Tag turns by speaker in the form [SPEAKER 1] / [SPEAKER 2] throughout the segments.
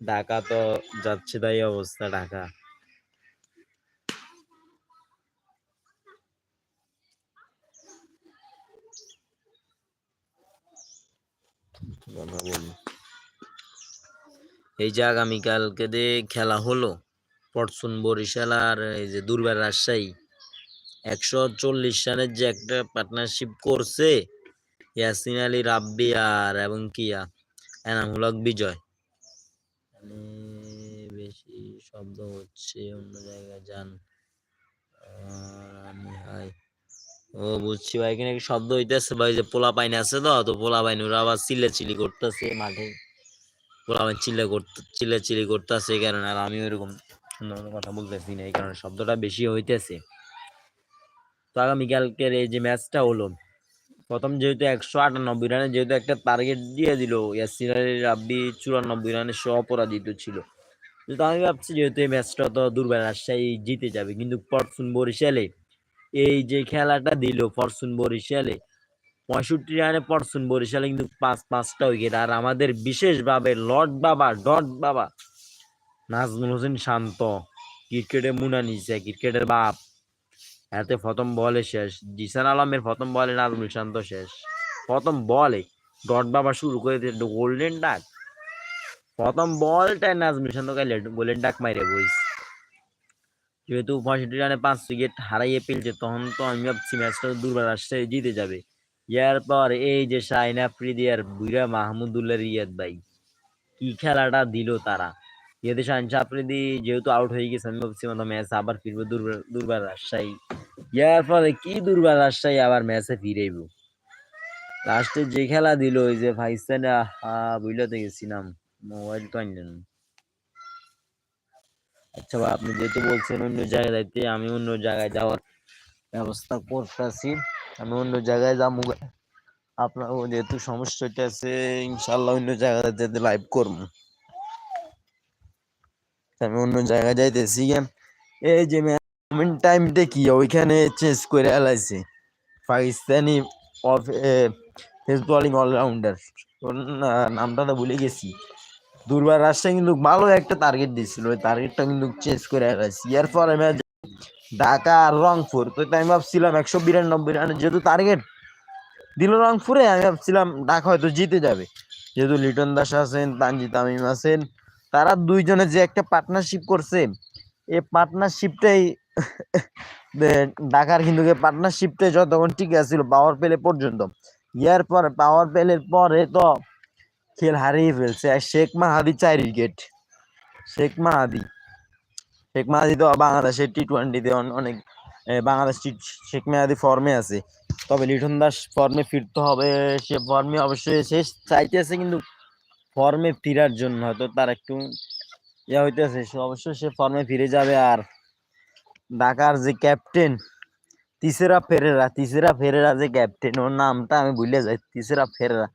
[SPEAKER 1] ঢাকা তো যাচ্ছে তাই অবস্থা ঢাকা। এই যে আগামীকালকে যে খেলা হলো, পরশুন বরিশাল আর এই যে দুর্বার রাজশাহী, একশো চল্লিশ রানের যে একটা পার্টনারশিপ করছে, ইয়াসিন আলী রাব্বি আর এবং কিয়া এনামূলক বিজয়। মানে বেশি শব্দ হচ্ছে, অন্য জায়গায় যান। আমি হাই ও, বুঝছি ভাই, এখানে শব্দ হইতেছে ভাই, যে পোলা পাইন আছে তো? তো পোলা পাইন, ওরা আবার চিল্লে চিলি করতেছে মাঠে। পোলা পাইন চিল্লে করতে চিল্লে চিলি করতেছে, এই কারণে। আর আমি ওইরকম কোনো কথা বলতেছি না, এই কারণে শব্দটা বেশি হইতেছে। তো আগামীকালকের এই যে ম্যাচটা হলো প্রথম যেহেতু একশো আটানব্বই রানে যেহেতু একটা টার্গেট দিয়ে দিল ইয়াসির আলী রাব্বি চুরানব্বই রানে সহ অপরাজিত ছিল। তো আমি ভাবছি যেহেতু এই ম্যাচটা তো দুর্বার রাজশাহী জিতে যাবে। কিন্তু পরশুন বরিশালে এই যে খেলাটা দিল ফরচুন বরিশালে, পঁয়ষট্টি রানে ফরচুন বরিশালে কিন্তু পাঁচ পাঁচটা উইকেট আর আমাদের বিশেষভাবে লর্ড বাবা, ডট বাবা, নাজমুল হোসেন শান্ত, ক্রিকেটে মুনা নিছে ক্রিকেটের বাপ। এতে প্রথম বলে শেষ। জিসান আলমের প্রথম বলে নাজমুল শান্ত শেষ। প্রথম বলে ডট বাবা শুরু করে দিয়ে গোল্ডেন ডাক প্রথম বলটাই নাজমুল শান্ত গোল্ডেন ডাক মাইরে বইস যেহেতু পঁয়ষট্টি রানে পাঁচ উইকেট হারাইয়ে ফেলছে, তখন তো আমি ভাবছি ম্যাচটা দুর্বার রাজশাহী জিতে যাবে। এরপর এই যে শাহিন আফ্রিদি আর বুইরা মাহমুদুল্লাহ রিয়াদ ভাই, কি খেলাটা দিল তারা। যেহেতু শাহিন আফ্রিদি যেহেতু আউট হয়ে গেছে, আমি ভাবছি মতো ম্যাচ আবার ফিরবো দুর্বার দুর্বার রাজশাহী। ইয়ার ফলে কি দুর্বার রাজশাহী আবার ম্যাচে ফিরেইব? লাস্টে যে খেলা দিল, ওই যে ভাইস্তানে আহা বুঝলাতে গেছিলাম মোবাইল তো আনলেন। আচ্ছা আপনি যেহেতু বলছেন অন্য জায়গায় যাইতে, আমি অন্য জায়গায় যাওয়ার ব্যবস্থা করতেছি। আমি অন্য জায়গায় যাব। আপনার যেহেতু সমস্যা হইতেছে ইনশাল্লাহ অন্য জায়গায় যেতে লাইভ করব। আমি অন্য জায়গায় যাইতেছি এই যে মোমেন্ট টাইমটা কি? ওইখানে চেঞ্জ করে এলাইছে। Pakistani off face bowling allrounder নামটা তো ভুলে গেছি। দুর্বার রাজশাহী কিন্তু ভালো একটা টার্গেট দিছিল। ওই টার্গেটটা কিন্তু চেঞ্জ করে এলাইছি। এরপর আমি ঢাকা আর রংপুর। তো আমি ভাবছিলাম একশো বিরানব্বই রানের যেহেতু টার্গেট দিল রংপুরে, আমি ভাবছিলাম ঢাকা হয়তো জিতে যাবে। যেহেতু লিটন দাস আছেন, তানজিদ তামিম আছেন তারা দুইজনে যে একটা পার্টনারশিপ করছে, এই পার্টনারশিপটাই ঢাকার কিন্তু পার্টনারশিপটাই যতক্ষণ ঠিক আছিল পাওয়ার প্লে পর্যন্ত। ইয়ার পর পাওয়ার প্লের পরে তো খেল হারিয়ে ফেলছে। আর শেখ মাহাদি চার উইকেট শেখ মাহাদি। শেখ মাহাদি তো বাংলাদেশের টি টোয়েন্টিতে অনেক বাংলাদেশ শেখ মাহাদি ফর্মে আছে। তবে লিটন দাস ফর্মে ফিরতে হবে, সে ফর্মে অবশ্যই শেষ চাইতেছে কিন্তু ফর্মে ফিরার জন্য, হয়তো তার একটু ইয়া হইতেছে, সে অবশ্যই সে ফর্মে ফিরে যাবে। আর ঢাকার যে ক্যাপ্টেন তিসেরা ফেরেরা তিসেরা ফেরেরা যে ক্যাপ্টেন ওর নামটা আমি ভুলে যাই, তিসেরা ফেরেরা।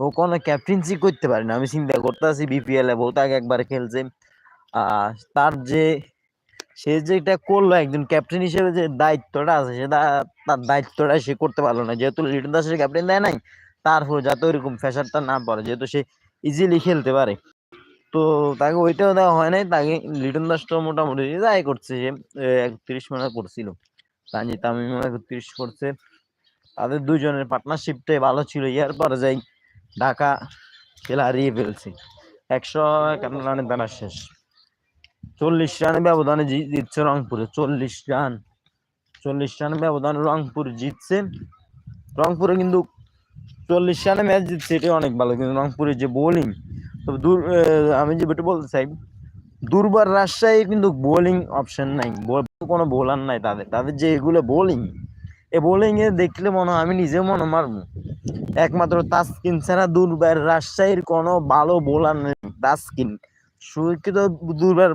[SPEAKER 1] ও কোনো ক্যাপ্টেন্সি করতে পারে না, আমি চিন্তা করতেছি বিপিএল এ, বহুত আগে একবার খেলছে। তার যে, সে যেটা করল একজন ক্যাপ্টেন হিসেবে যে দায়িত্বটা আছে, সেটা তার দায়িত্বটা সে করতে পারল না। যেহেতু লিটন দাসের ক্যাপ্টেন দেয় নাই, তারপর যাতে ওইরকম প্রেশারটা না পড়ে, যেহেতু সে ইজিলি খেলতে পারে। তো তাকে ওইটাও দেওয়া হয় নাই, তাকে লিটন দাসটাও মোটামুটি যাই করছে, সে একত্রিশ মনে করছিল। তানজি তামিম একত্রিশ করছে। তাদের দুজনের পার্টনারশিপটাই ভালো ছিল ইয়ার পরে যাই ঢাকা খেলা হারিয়ে ফেলছে। একশো একান্ন রানের দ্বারা শেষ। চল্লিশ রানে ব্যবধানে জিতছে রংপুরে, চল্লিশ রান। চল্লিশ রানের ব্যবধানে রংপুর জিতছে। রংপুরে কিন্তু চল্লিশ রানে ম্যাচ জিতছে অনেক ভালো, কিন্তু রংপুরের যে বোলিং তবে দূর আমি যে বেটে বলতে চাই, দুর্বার রাজশাহীর কিন্তু বোলিং অপশন নাই কোনো বোলার নাই তাদের তাদের যে এগুলো বোলিং এ বোলিং এ দেখলে মনে হয় আমি নিজেও মনে মারবো, একমাত্র তাসকিন ছাড়া দুর্বার রাজশাহীর কোনো ভালো বোলার নেই, তাসকিন, সুরক্ষিত দুর্বার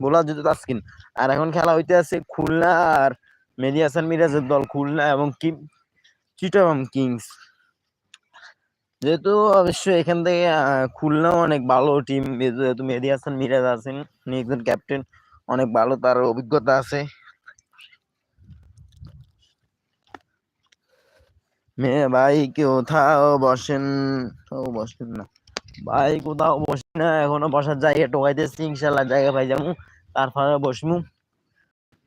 [SPEAKER 1] বোলার যদি তাসকিন, আর এখন খেলা হইতে আছে খুলনা আর মেহেদী হাসান মিরাজের দল, খুলনা এবং কি চিটাগং কিংস যেহেতু অবশ্যই এখান থেকে আহ, খুলনাও অনেক ভালো টিম যেহেতু মেহেদী হাসান মিরাজ আছেন উনি একজন ক্যাপ্টেন অনেক ভালো তার অভিজ্ঞতা আছে। মেয়ে ভাই কোথাও বসেন বসেন না। ভাই কোথাও বসি না এখনও বসার জায়গা টোকাইতেছি ইনশাল্লাহ জায়গা পাই যাব তারপরে বসমু